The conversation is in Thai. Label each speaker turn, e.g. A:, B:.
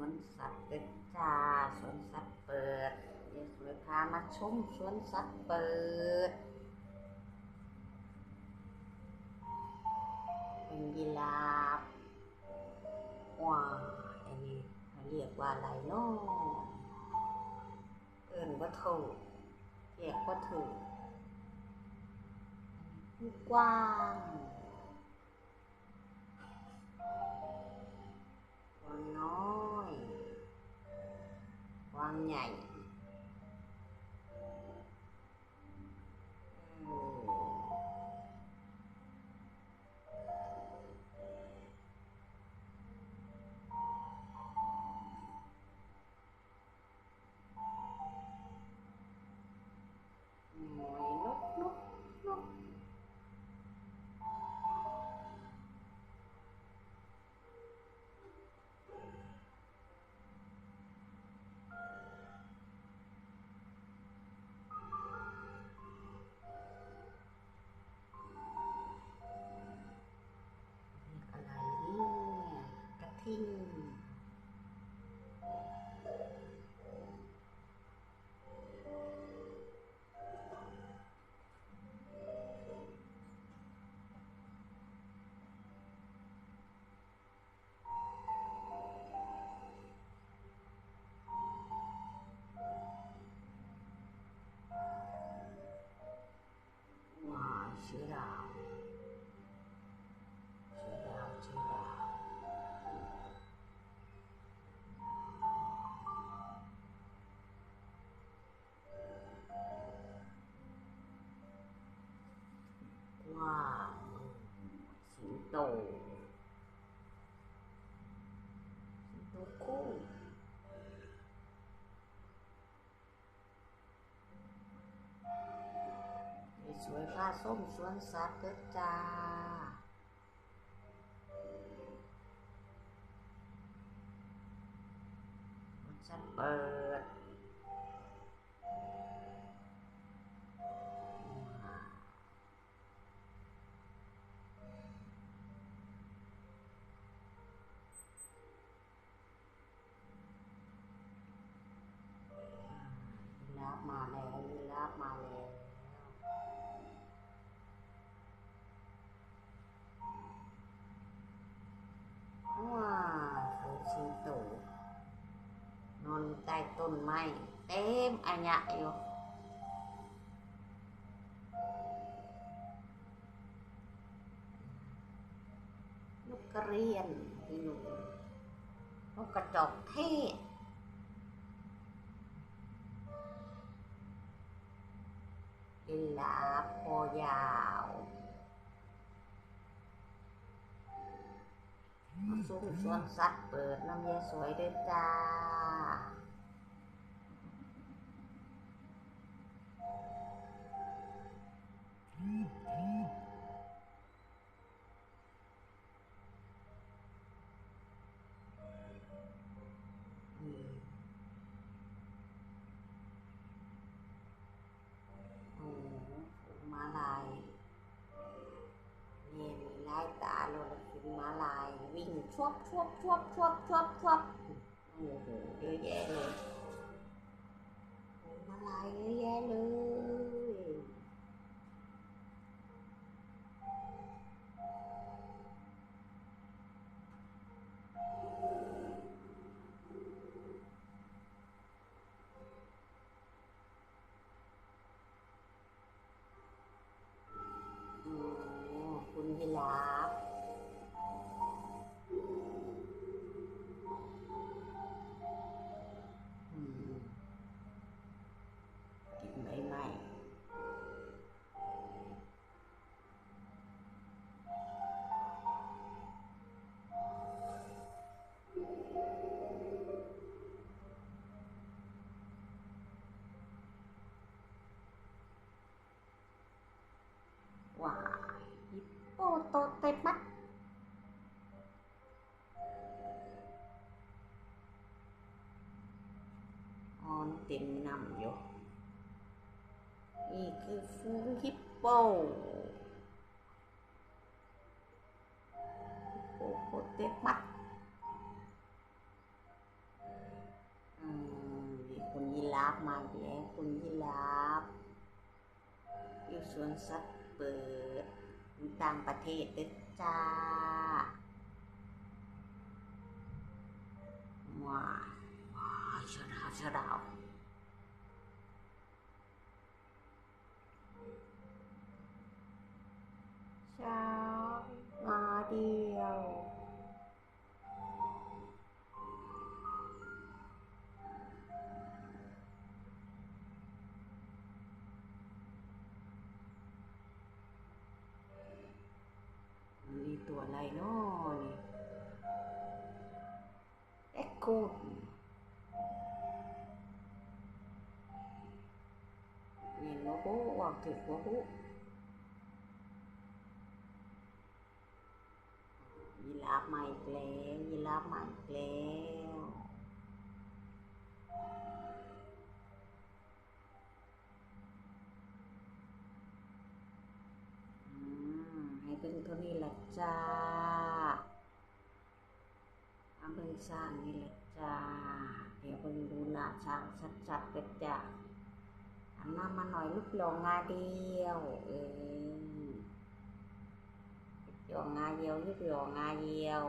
A: วนสัตว์เปิดจ้าสวนสัตว์เปิดเดี๋ยวสวยพามาชมสวนสัตว์เปิดเป็นยีราฟว้าอันนี้เขาเรียกว่าอะไรเนาะเอิ้นว่าถูกเรียกว่าถูกกว้างกวางน้อย กว สวยๆผ้าส้มสวนสัตว์เด้อจ้าฉันเปิด นไม้เต็มอัญญะอยู่นกกระเรียนพี่หนูนกกระจอกเทศยีราฟคอยาวมาซุ้มสวนสัตว์เปิดน้ำเยสวยด้วยจ้า ชวบชวบชวบชวบชวบชวบโอ้โหเยอะแยะเลยฝูงม้าลายเยอะแยะเลย ปโตเตมัสอ๋อนี่เต็มน้ำอยู่นี่คือฟูงฮิปโปฮิปโอยู่ต่างประเทศเด้อจ้าว้ายว้ายเชอดาวเชอดาว มีตัวอะไรเนาะนี่เอ็กโคเห็นว่าปุ๊วางถึงว่าปุ๊ยีราฟมาอีกแล้วยีราฟมาอีกแล้วอืมให้เบิ่งเท่านี้ละจ้า สร้างนี่ละจ้า เดี๋ยวเบิ่งดูหน้าช้างชัดๆกันจ้าหันหน้ามาหน่อยลูกหลงงาเดียว เออหยองงาเดียวลูกหลงงาเดียว